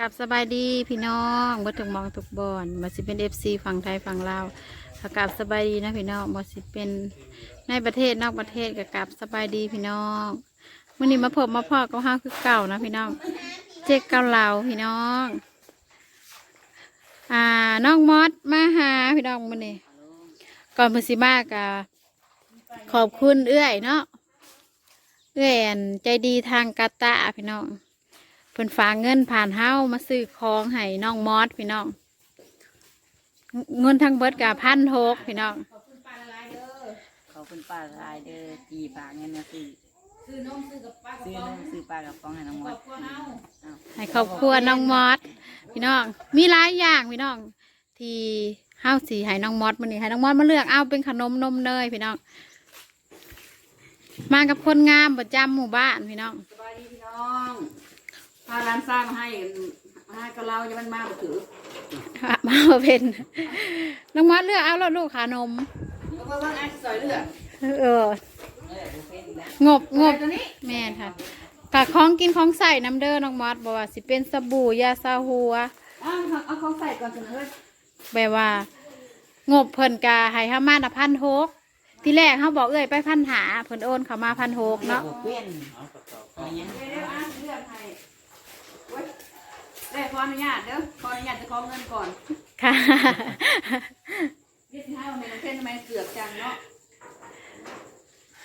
กับสบายดีพี่น้องบ่ถึงมองทุกบอนบ่สิเป็นเอฟซีฝั่งไทยฝั่งลาวกับสบายดีนะพี่น้องบ่สิเป็นในประเทศนอกประเทศก็กับสบายดีพี่น้องมื้อนี้มาพบมาพ่อกับห้าคือเก่านะพี่น้อง เจ๊กเก่าเหลาพี่น้อง อ่าน้องมอสมาหาพี่น้องมื้อนี้ก่อนมือสิมากะขอบคุณเอื้อยเนาะเอื้อยอันใจดีทางกาตาพี่น้อง เพิ่นฝากเงินผ่านเฮ้ามาซื้อของให้น้องมอสพี่น้อง เงินทั้งเบิดกับพันหกพี่น้อง ขอบคุณป้าลายเด้อจีฝากเงินมาซื้อซื้อนมซื้อกับป้ากับซื้อป้องนมซื้อปลากระป๋องให้น้องมครดอบครัวเฮาอ้าวให้ครอบครัวน้องมอสพี่น้อง มีหลายอย่างพี่น้อง ที่เฮ้าสีให้น้องมอสมันนี่ให้น้องมอสมาเลือกเอาเป็นขนมนมเนยพี่น้อง มากับคนงามประจำหมู่บ้านพี่น้อง สบายดีพี่น้อง พาร้านสร้างมาให้ให้กับเราจะมันมาบ่ถือมาเอาเป็นน้องมอสเลือกเอาแล้วลูกขานมแล้วก็ว่าไอ้ซอยเลือดเออเออบ่เป็นแล้วงบงบตัวนี้แม่นค่ะกะของกินของใส่น้ำเด้อน้องมอสบอกว่าสิเป็นสบู่ยาซาหัวอ้าวเอาของใส่ก่อนเสนอแบบว่า งบเพิ่นกาให้ห้ามาน่ะพันหกที่แรกเขาบอกเอ้ยไปพันหาเพิ่นโอนเขามาพันหกเนาะ ได้ขออนุญาตเด้อขออนุญาตจะขอเงินก่อนค่ะยึดให้ว่าแม่น้องเทนทำไมเสือกจังเนาะ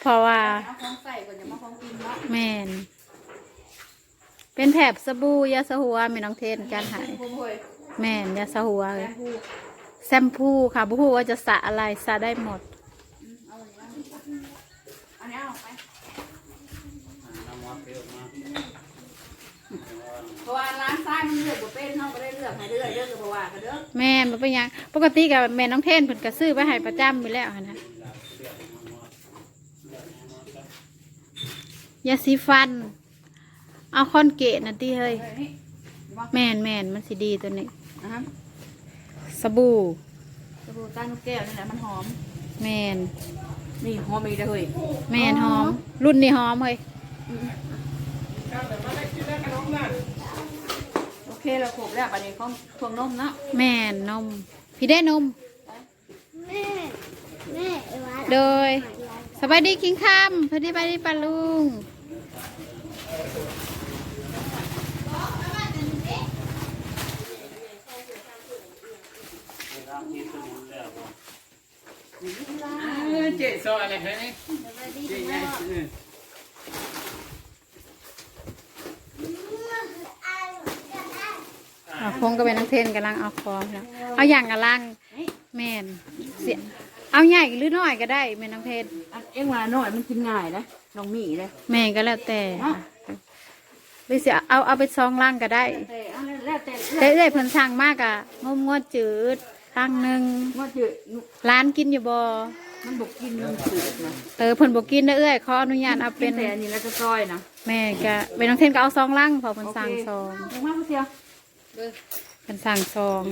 เพราะว่าเอาของใส่ก่อนอย่ามาของกินเนาะแม่นเป็นแถบสบู่ยาสาหัวแม่น้องเทนการหายโอ้ยแม่นยาสาหัวแชเลยมพูแซมพูค่ะบุพูว่าจะสระอะไรสระได้หมด เอาอันนี้อันนี้เอาไป เพราะว่าร้านซ้ายมันเลือกบ่เป็นเฮาก็ได้เลือกให้เลือกเลือกก็บ่ว่ากันเด้อแม่นบ่เป็นหยังปกติกับแม่น้องเทนเพิ่นก็ซื้อไปให้ประจำอยู่แล้วหั้นนะยาสีฟัน เอาคอนเกตนะที่เฮ้ยเฮ้ยนี่บ่แม่นแม่นมันสิดีตัวนี้นะฮะสบู่สบู่ต้านนกแก้วนี่แหละมันหอม แม่นนี่หอมอีกเด้อเฮ้ยแม่นหอม รุ่นนี้หอมเฮ้ย โอเคเราครบแล้วบัดนี้ของพวงนมเนาะแม่นนม พี่ได้นม แม่แม่ว่าโดย สบายดีคิงคำสวัสดีบายดีปาลุง เจ๊ซออะไรคะนี่เจ๊ไงเออเอา คงก็เป็นนักเทนกำลังเอาคอมแล้วเอาอย่างกำลังแม่นเสียเอาใหญ่หรือน้อยก็ได้แม่น้องเทนอันเอ็งว่าน้อยมันกินง่ายนะน้องหมีเลยแม่ก็แล้วแต่หรือเสียเอาเอาไปซองล่างก็ได้แต่เอาแล้วแต่แต่เอ้ยเพิ่นสั่งมากอะงมงวดจืดครั้งหนึ่งว่าจืดร้านกินอยู่บ่มันบกกินมันจืดนะเออเพิ่นบ่กินเด้อเอ้ยขออนุญาตเอาเป็เป็นนแต่อันนี้แล้วก็ซอยนะแม่ก็แม่น้องเทนก็เอาซองล่างเพอเพิ่นสั่งซองยังมาเสียว เพิ่นสั่งซอง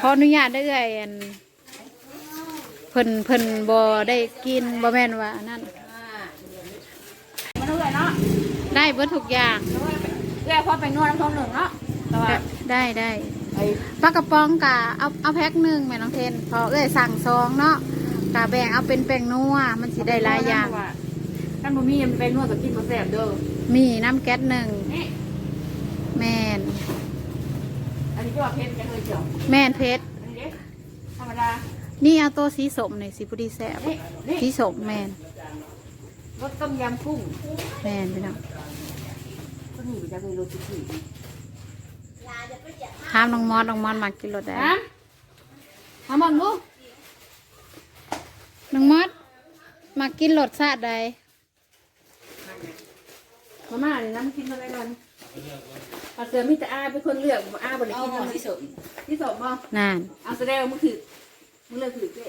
ขออนุญาตเด้อเอ้ยอันเพิ่นเพิ่นบ่ได้กินบ่แม่นว่าอันนั้นมาเรื่อยเนาะได้เบิดทุกอย่างเรื่อยพอไปนวดน้ำทองหนึ่งเนาะแต่ว่าได้ได้ไอ้ปลากระป๋องกะเอาเอาแพ็คหนึ่งแม่น้องเทนพอเอ้ยสั่งซองเนาะกะแบ่งเอาเป็นแป้งนัวมันสิได้หลายอย่างท่านบ่มีมันไปนวดกับกินบ่แซ่บเด้อมีน้ำแก๊สหนึ่งนี่ แมนอันนี้ก็ว่าเพชรกันเลยเจียวแมนเพชร อันนี้เด้ธรรมดา นี่เอาตัวสีสมหน่อยสีพุดีแสบนี่นี่สีสมแมนรสต้มยำกุ้งแมนพี่น้องก็นี่จะเป็นรสสุกี้ถามน้องมอสน้องมอสมักกินรสได้ฮะมาบังดูน้องมอสมักกินรสชาติใดมาม่านี่น้ำกินอะไรกัน ปลาเสือมีแต่อาเป็นคนเลือกอาบริกินน้ำที่สมที่สมบ่นานเอาแสดงว่ามึงถือมึงเลือกถือเจ๊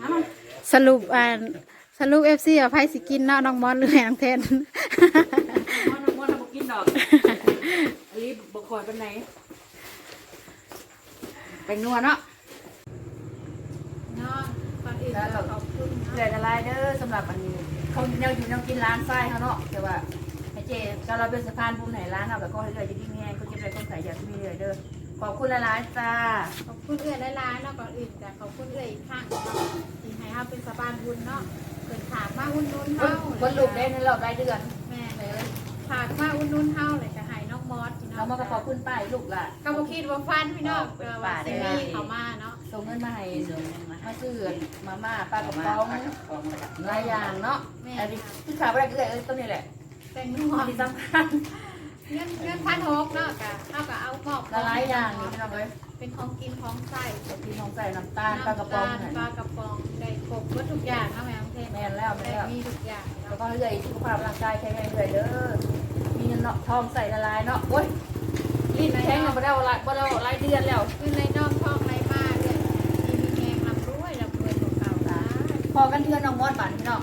ฮะมันสรุปอ่าสรุปเอฟซีเอาไพ่สิกินเนาะน้องมอสหรือแม่น้องเทนมันมันทำบุกินดอกอันนี้บกคอยเป็นไหนไปนัวเนาะ เน้องฝอนอื่นก็ขอบคุณเรื่อยละลายเด้อสำหรับอันนี้เขาแนวอยู่แนวกินร้านไส้เขาเนาะแต่ว่า เจ๊ก็เราเป็นสะพานบุญไหนร้านเราแบบก็ให้เลยจะกินแห้งเขาจะไปต้นสายอยากมีเลยเด้อขอบคุณละลายจ้าขอบคุณเอื้อยหลายๆเนาะก่อนอื่นแต่ขอบคุณเอื้อยอีกครั้งเนาะที่ให้เฮาเป็นสะพานบุญเนาะเพิ่นถามมาอุ่นนุนเฮาคนลูกได้ในรอบรายเดือนแม่เลยถามมาอุ่นนุนเฮาเลยจะให้น้องมอสพี่น้เราองมาก็ขอบคุณป้ายลูกล่ะก็บ่คิดว่าฟันพี่น้องเออว่าสิมีเขามาเนาะส่งเงินมาให้ส่งเงินมามาซื้อมาม่าปลากระมาป๋องปากกับฟองมาจากหลายอย่างเนาะอันนี้ที่ขาดอะไรก็เลยเออต้นนี้แหละ แต่งนัวอันที่สำคัญเงินเงินพันหกเนาะกะเฮาก็เอามอบหลายอย่างนี่พี่น้องเอ้ยเป็นของกินของใส่พี่น้องใส่น้ำตาลปลากระป๋องน้ำตาลปลากระป๋องได้ครบหมดทุกอย่างเนาะแม่เทศแม่นแล้วแม่นแล้วมีทุกอย่างแล้วเนาะก็เรื่อยสุขภาพร่างกายแข็งแรงเรื่อยเด้อมีเงินเนาะทองใส่ละลายเนาะโอ้ยรีดแข็งมาแล้วละบ่แล้วหลายเดือนแล้วคือในนอกท้องไรมากเลยมีมีแมงลำรวยลำรวยของเก่าจ้าพอกันเทือนน้องมอดบานพี่น้อง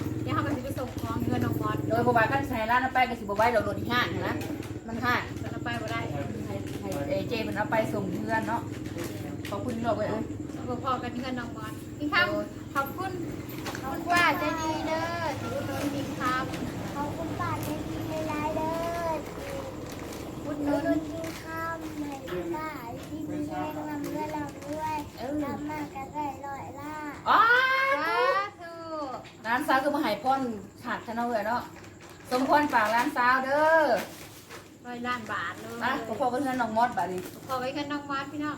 เดี๋ยวเขาก็จะไปส่งของเงินน้องมอสโดยบ่ว่ากันใช้ร้านเอาไปก็สิบ่ไว้ดอกโดนห้างนะมันห้างจะเอาไปบ่ได้ให้ให้เอเจมันเอาไปส่งเพื่อนเนาะขอบคุณที่เราไว้เอ้ยพอพอกันเงินน้องมอสพี่คำขอบคุณขอบคุณว่าใจดีเด้อที่อุดหนุนพี่คขอบคุณป้าใจดีหลายๆเด้อำอุดหหนุนูนโดนกินข้าวให้ป้าที่มีแรงลำเลือดลำด้วยเออลำมากก็ได้ลอยล่าอ๋อสาธุร้านสาวก็มาให้พ่อน ขาดชะเนาะเลยเนาะสมพรฝากร้านสาวเด้อร้อยล้านบาทเลยนะพอพอกันเทือนน้องมอดบาดนี้พอไว้กันน้องมอสพี่น้อง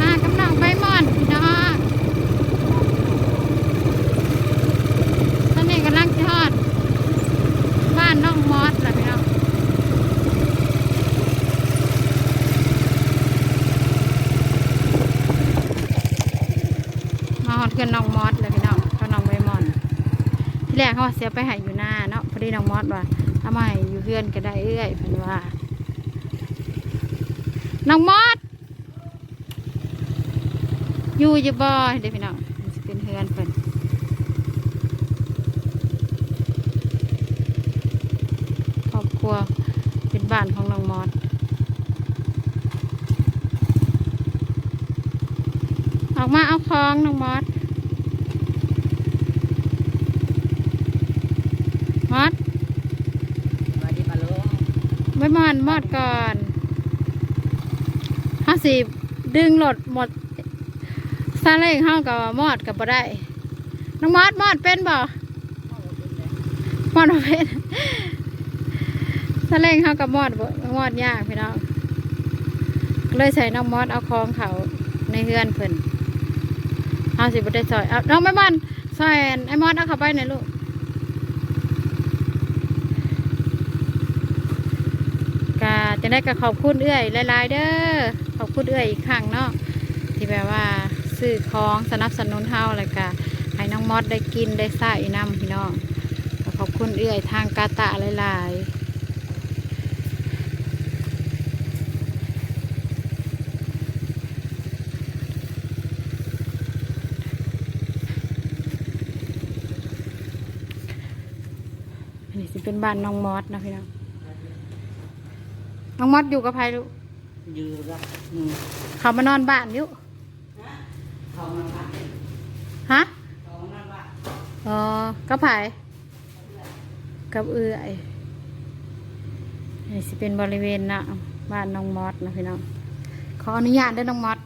มากำลังไปมอนพี่น้องตอนนี้กำลังจะทอดบ้านน้องมอสแหละพี่น้องมาฮอดเพื่อนน้องมอสเลยพี่น้องเขาน้องใบมอน ที่แรกเขาว่าเสียไปหายอยู่หน้าเนาะพอดีน้องมอสว่าเอามอยู่เพื่อนก็ได้เอื้อยเพิ่นว่าน้องมอสอยู่ยู่บ่เดี๋ยวพี่น้องมันสิเป็นเพื่อนเพิ่นครอบครัวเป็นบ้านของน้องมอสออกมาเอาคลองน้องมอส มอส มาดิมาลง ไม่มอนมอดก่อนห้าสิบดึงหลดหมดซาเล้งห้ากับมอดกับบ่ได้ น้องมอดมอดเป็นบ่มอดเป็นซาเล้งห้ากับมอดบ่มอดยากพี่น้องเลยใส่น้องมอดเอาคองเขาในเฮือนเพิ่นห้าสิบบ่ได้ซอยเอาน้องไม่มอนซอยไอ้มอดเอาเข้าไปหน่อยลูก กา จะได้ก็ขอบคุณเอื้อยหลายๆเด้อขอบคุณเอื้อยอีกครั้งเนาะที่แบบว่าซื้อของสนับสนุนเฮาแล้วก็ให้น้องมอดได้กินได้ใส่น้ำพี่น้องขอบคุณเอื้อยทางกาตะหลายๆนนี้สิเป็นบ้านน้องมอดนะพี่น้อง น้องมอดอยู่กับใครลูกยืนรับอืมเขามานอนบ้านอยู่เขามาพักฮะเขามาบ้านอ๋อกับไผกับเอื้อยนี่สิเป็นบริเวณนะบ้านน้องมอดนะพี่น้องขออนุญาตเด้วยน้องมอด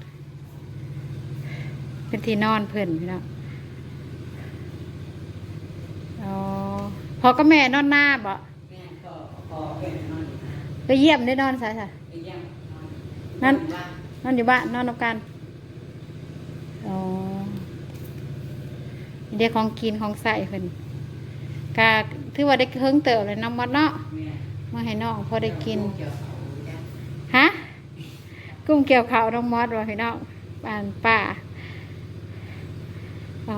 เป็นที่นอนเพื่อนพี่น้องอ๋อพอกับแม่นอนหน้าบ่แม่ก็ขอเป็นนอน ไปเยี่ยมได้นอนใส่ใส่ไปย่างนอนนั่นบ้านนอนอยู่บ้านนอนนำกันอ๋อเดี๋ยวของกินของใส่เพิ่นกาถือว่าได้เฮิงเติบเลยน้องมอดเนาะแม่มาให้น้องพอได้กินเกี่ยวเขาจ้ะฮะกุ้งเกี่ยวขาวน้องมอดว่าพี่น้องบ้านป้า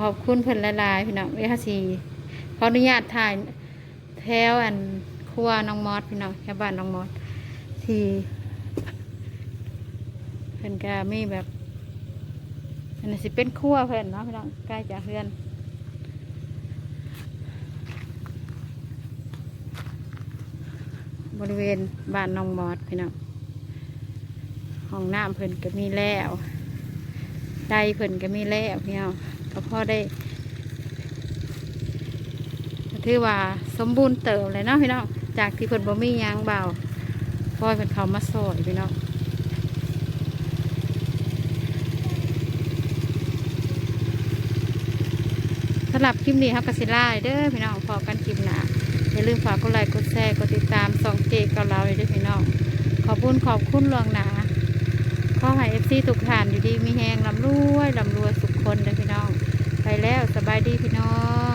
ขอบคุณเพิ่นหลายๆพี่น้องเวทีสีขออนุญาตถ่ายแถวอัน ครัวน้องมอดพี่น้องแถวบ้านน้องมอดที่เพิ่นก็มีแบบอันนี้สิเป็นครัวเพิ่นเนาะพี่น้องใกล้จากเพื่อนบริเวณบ้านน้องมอดพี่น้องห้องน้ำเพิ่นก็มีแล้วได้เพิ่นก็มีแล้วพี่น้องก็พอได้ถือว่าสมบูรณ์เติมเลยเนาะพี่น้อง จากที่เพิ่นบ่มียางเบาพอยเพิ่นเขามาซอยพี่น้องสำหรับคลิปนี้ครับกสิล่าเด้อพี่น้องพอกันคลิปหนาอย่าลืมฝากกดไลค์กดแชร์กดติดตามสองเจกับเราเลยด้อพี่น้อง ขอบคุณขอบคุณหลวงหนาขอให้เอฟซีทุกท่านอยู่ดีมีแหงลำรวยลำรวยสุขคนเลยพี่น้อง ไปแล้วสบายดีพี่น้อง